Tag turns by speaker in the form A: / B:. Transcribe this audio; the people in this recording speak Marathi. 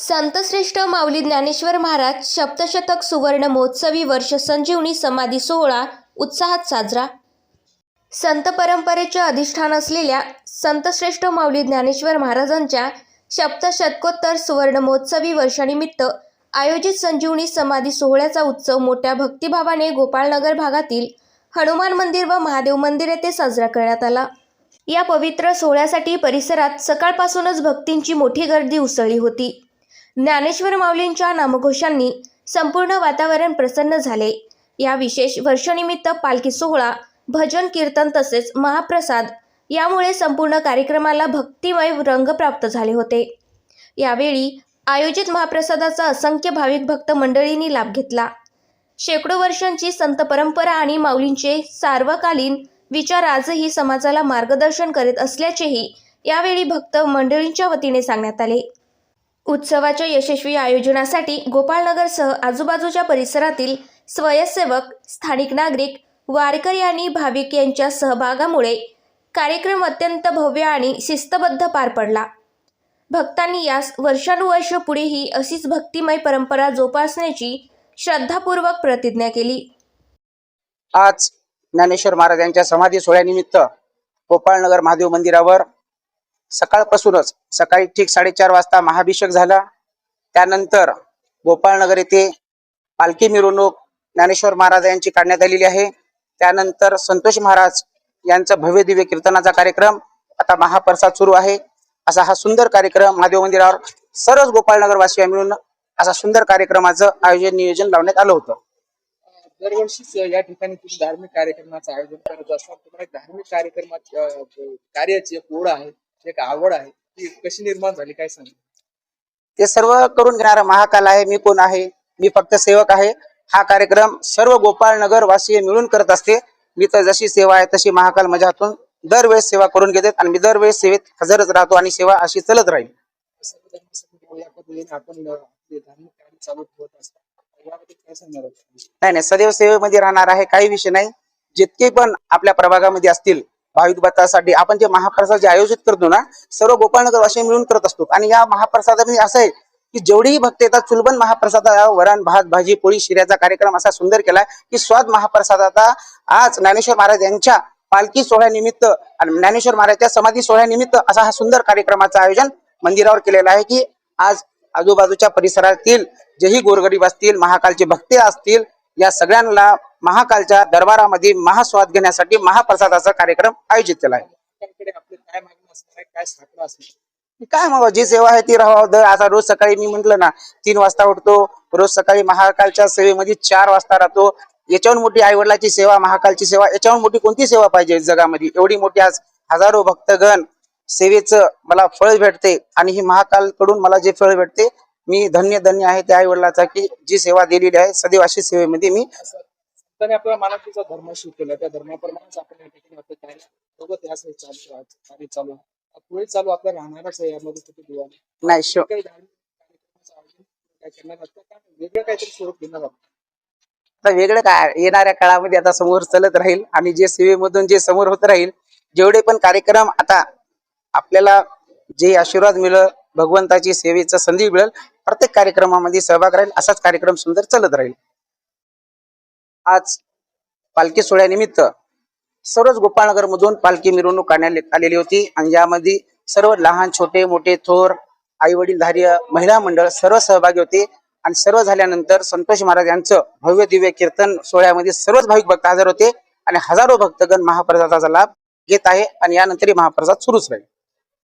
A: संतश्रेष्ठ माऊली ज्ञानेश्वर महाराज सप्तशतक सुवर्ण महोत्सवी वर्ष संजीवनी समाधी सोहळा उत्साहात साजरा. संत परंपरेचे अधिष्ठान असलेल्या संतश्रेष्ठ माऊली ज्ञानेश्वर महाराजांच्या सप्तशतकोत्तर सुवर्ण महोत्सवी वर्षानिमित्त आयोजित संजीवनी समाधी सोहळ्याचा उत्सव मोठ्या भक्तिभावाने गोपाळनगर भागातील हनुमान मंदिर व महादेव मंदिर येथे साजरा करण्यात आला. या पवित्र सोहळ्यासाठी परिसरात सकाळपासूनच भक्तींची मोठी गर्दी उसळली होती. ज्ञानेश्वर माऊलींच्या नामघोषांनी संपूर्ण वातावरण प्रसन्न झाले. या विशेष वर्षनिमित्त पालखी सोहळा भजन कीर्तन तसेच महाप्रसाद यामुळे संपूर्ण कार्यक्रमाला भक्तिमय रंग प्राप्त झाले होते. यावेळी आयोजित महाप्रसादाचा असंख्य भाविक भक्त मंडळींनी लाभ घेतला. शेकडो वर्षांची संत परंपरा आणि माऊलींचे सार्वकालीन विचार आजही समाजाला मार्गदर्शन करीत असल्याचेही यावेळी भक्त मंडळींच्या वतीने सांगण्यात आले. उत्सवाच्या यशस्वी आयोजनासाठी गोपाळनगरसह आजूबाजूच्या परिसरातील स्वयंसेवक स्थानिक नागरिक वारकरी आणि भाविक यांच्या सहभागामुळे कार्यक्रम अत्यंत भव्य आणि शिस्तबद्ध पार पडला. भक्तांनी यास वर्षानुवर्ष पुढेही अशीच भक्तिमय परंपरा जोपासण्याची श्रद्धापूर्वक प्रतिज्ञा केली.
B: आज ज्ञानेश्वर महाराजांच्या समाधी सोहळ्यानिमित्त गोपाळनगर महादेव मंदिरावर सकाळपासूनच सकाळी ठीक साडेचार वाजता महाभिषेक झाला. त्यानंतर गोपाळनगर येथे पालखी मिरवणूक ज्ञानेश्वर महाराज यांची काढण्यात आलेली आहे. त्यानंतर संतोष महाराज यांचा भव्य दिव्य कीर्तनाचा कार्यक्रम आता महाप्रसाद सुरू आहे. असा हा सुंदर कार्यक्रम महादेव मंदिरावर सर्वच गोपाळनगर वासिया मिळून असा सुंदर कार्यक्रमाचं आयोजन नियोजन लावण्यात आलं होतं.
C: दरवर्षीच या ठिकाणी तुम्ही धार्मिक कार्यक्रमाचं आयोजन करत असतात तुम्हाला धार्मिक कार्यक्रमात कार्याची एक ओढ आहे. एक आवड आहे ती कशी निर्माण झाली काय सांग
B: ते सर्व करून घेणारा महाकाल आहे मी कोण आहे? मी फक्त सेवक आहे. हा कार्यक्रम सर्व गोपाळ नगर वासीय मिळून करत असते. मी तर जशी सेवा आहे तशी महाकाल माझ्या हातून दरवेळेस सेवा करून घेते आणि मी दरवेळेस सेवेत हजरच राहतो आणि सेवा अशी चालत राहील. नाही नाही सदैव सेवेमध्ये राहणार आहे काही विषय नाही. जितके पण आपल्या प्रभागामध्ये असतील भाविक भत्तासाठी आपण जे महाप्रसाद जे आयोजित करतो ना सर्व गोपाळनगर वाशी मिळून करत असतो. आणि या महाप्रसादामध्ये असं आहे की जेवढीही भक्त येतात चुलबन महाप्रसाद वरण भात भाजी पोळी शिऱ्याचा कार्यक्रम असा सुंदर केलाय की स्वाद महाप्रसादाचा आज ज्ञानेश्वर महाराज यांच्या पालखी सोहळ्यानिमित्त आणि ज्ञानेश्वर महाराजच्या समाधी सोहळ्यानिमित्त असा हा सुंदर कार्यक्रमाचं आयोजन मंदिरावर केलेलं आहे की आज आजूबाजूच्या परिसरातील जेही गोरगरीब असतील महाकालचे भक्ते असतील या सगळ्यांना महाकालच्या दरबारामध्ये महास्वाद घेण्यासाठी महाप्रसादाचा कार्यक्रम आयोजित केला आहे.
C: काय
B: मग? जी सेवा आहे ती राहावं. दर आता रोज सकाळी मी म्हंटल ना तीन वाजता उठतो रोज सकाळी महाकालच्या सेवेमध्ये चार वाजता राहतो. याच्याहून मोठी आई वडिलाची सेवा महाकालची सेवा याच्याहून मोठी कोणती सेवा पाहिजे जगामध्ये? एवढी मोठी आज हजारो भक्तगण सेवेचं मला फळ भेटते आणि ही महाकाल कडून मला जे फळ भेटते मी धन्य धन्य आहे त्या आई वडिलाचा की जी सेवा दिलेली आहे सदैव अशी सेवेमध्ये मी
C: असं संतांनी आपल्या मानवतेचा धर्म शिकवला. त्या धर्माप्रमाणेच आपण या ठिकाणी आपलं कार्य यासाठी चालू कार्य चालू पुढे चालू आपलं राहणारच आहे. यामध्ये कुठे दुवा नाही.
B: शो
C: काही धार्मिक कार्यक्रमाचं आयोजन काय करणार आहात. का? काय वेगळं काहीतरी स्वरूप घेणार आहात.
B: आता वेगळं काय? येणाऱ्या काळामध्ये आता समोर चालत राहील. आणि जे सेवेमधून जे समोर होत राहील जेवढे पण कार्यक्रम आता आपल्याला जे आशीर्वाद मिळेल भगवंताची सेवेचा संधी मिळेल प्रत्येक कार्यक्रमामध्ये सहभाग राहील. असाच कार्यक्रम सुंदर चालत राहील. आज पालखी सोहळ्यानिमित्त सर्वच गोपाळनगरमधून पालखी मिरवणूक काढण्यात आलेली होती. आणि यामध्ये सर्व लहान छोटे मोठे थोर आई वडील धार्य महिला मंडळ सर्व सहभागी होते. आणि सर्व झाल्यानंतर संतोष महाराज यांचं भव्य दिव्य कीर्तन सोहळ्यामध्ये सर्वच भाविक भक्त हजर होते. आणि हजारो भक्तगण महाप्रसादाचा लाभ घेत आहे. आणि यानंतरही महाप्रसाद सुरूच राहील.